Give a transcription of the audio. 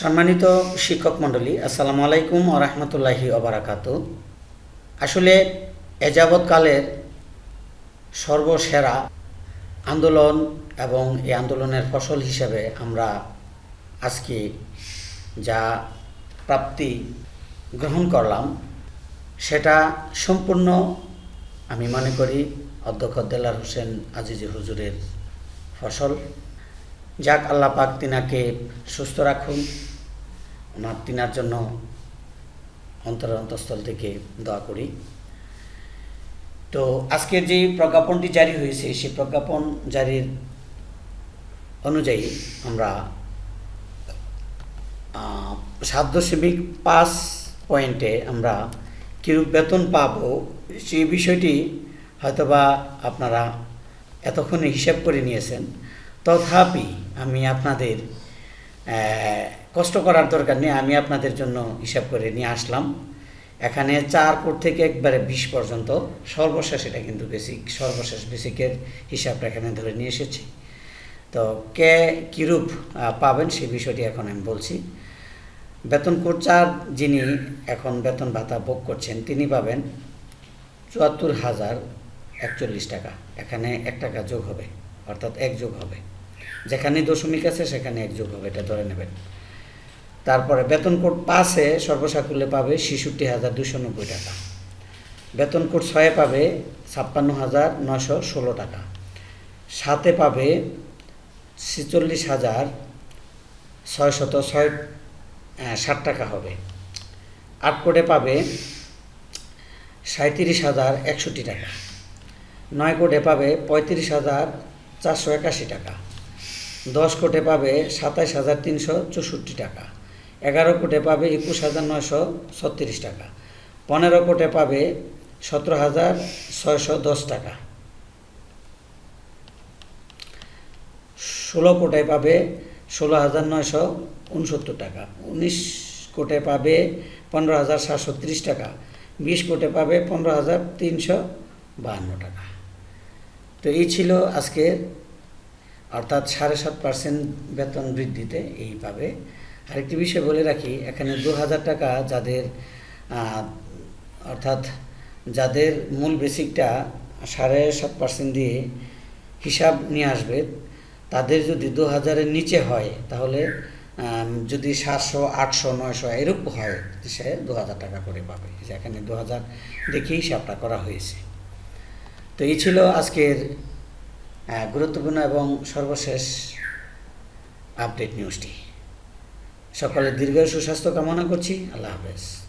সম্মানিত শিক্ষক মণ্ডলী, আসসালামু আলাইকুম ও রহমতুল্লাহি অবরাকাত আসলে এযাবৎকালের সর্বসেরা আন্দোলন এবং এই আন্দোলনের ফসল হিসেবে আমরা আজকে যা প্রাপ্তি গ্রহণ করলাম, সেটা সম্পূর্ণ আমি মনে করি অধ্যক্ষ দেলার হোসেন আজিজি হুজুরের ফসল। যাক, আল্লাহ পাক তিনাকে সুস্থ রাখুন ওনার তিনার জন্য অন্তর অন্তঃস্থল থেকে দোয়া করি। তো আজকের যে প্রজ্ঞাপনটি জারি হয়েছে, সেই প্রজ্ঞাপন জারির অনুযায়ী আমরা সাত দশমিক পাঁচ পয়েন্টে আমরা কিরূপ বেতন পাবো সেই বিষয়টি হয়তোবা আপনারা এতক্ষণে হিসাব করে নিয়েছেন। তথাপি আমি আপনাদের কষ্ট করার দরকার নেই, আমি আপনাদের জন্য হিসাব করে নিয়ে আসলাম। এখানে চার কোট থেকে একবারে বিশ পর্যন্ত, সর্বশেষ এটা কিন্তু বেসিক সর্বশেষ বেসিকের হিসাবটা এখানে ধরে নিয়ে এসেছি। তো কে কীরূপ পাবেন সেই বিষয়টি এখন আমি বলছি। বেতন কোট চার যিনি এখন বেতন ভাতা ভোগ করছেন, তিনি পাবেন চুয়াত্তর হাজার একচল্লিশ টাকা। এখানে এক টাকা যোগ হবে, অর্থাৎ এক যোগ হবে। যেখানে দশমিক আছে, সেখানে এক যোগ হবে, এটা ধরে নেবেন। তারপরে বেতন কোড পাঁচে সর্বসাকুল্যে পাবে ছেষট্টি হাজার দুশো নব্বই টাকা। বেতন কোড ছয়ে পাবে ছাপ্পান্ন হাজার নশো ষোলো টাকা। সাতে পাবে ছেচল্লিশ হাজার ছয়শত ছয় ষাট টাকা হবে। আট কোটে পাবে সাঁত্রিশ হাজার একষট্টি টাকা। নয় কোটে পাবে পঁয়ত্রিশ হাজার চারশো একাশি টাকা। দশ কোটে পাবে সাতাইশ হাজার তিনশো চৌষট্টি টাকা। এগারো কোটে পাবে একুশ হাজার নয়শো ছত্রিশ টাকা। পনেরো কোটে পাবে সতেরো হাজার ছয়শো দশ টাকা। ষোলো কোটে পাবে ষোলো হাজার নয়শো উনসত্তর টাকা। উনিশ কোটে পাবে পনেরো হাজার সাতশো ত্রিশ টাকা। বিশ কোটে পাবে পনেরো হাজার তিনশো বাহান্ন টাকা। তো এই ছিল আজকের অর্থাৎ সাড়ে সাত পার্সেন্ট বেতন বৃদ্ধিতে এই পাবে। আরেকটি বিষয় বলে রাখি, এখানে দু হাজার টাকা যাদের অর্থাৎ যাদের মূল বেসিকটা সাড়ে সাত পার্সেন্ট দিয়ে হিসাব নিয়ে আসবে, তাদের যদি দু হাজারের নিচে হয়, তাহলে যদি সাতশো, আটশো, নয়শো এরূপ হয়, সে দু হাজার টাকা করে পাবে। যেখানে দু হাজার দেখে হিসাবটা করা হয়েছে। তো এই ছিল আজকের গুরুত্বপূর্ণ এবং সর্বশেষ আপডেট নিউজটি সকলে দীর্ঘ সুস্বাস্থ্য কামনা করছি। আল্লাহ হাফেজ।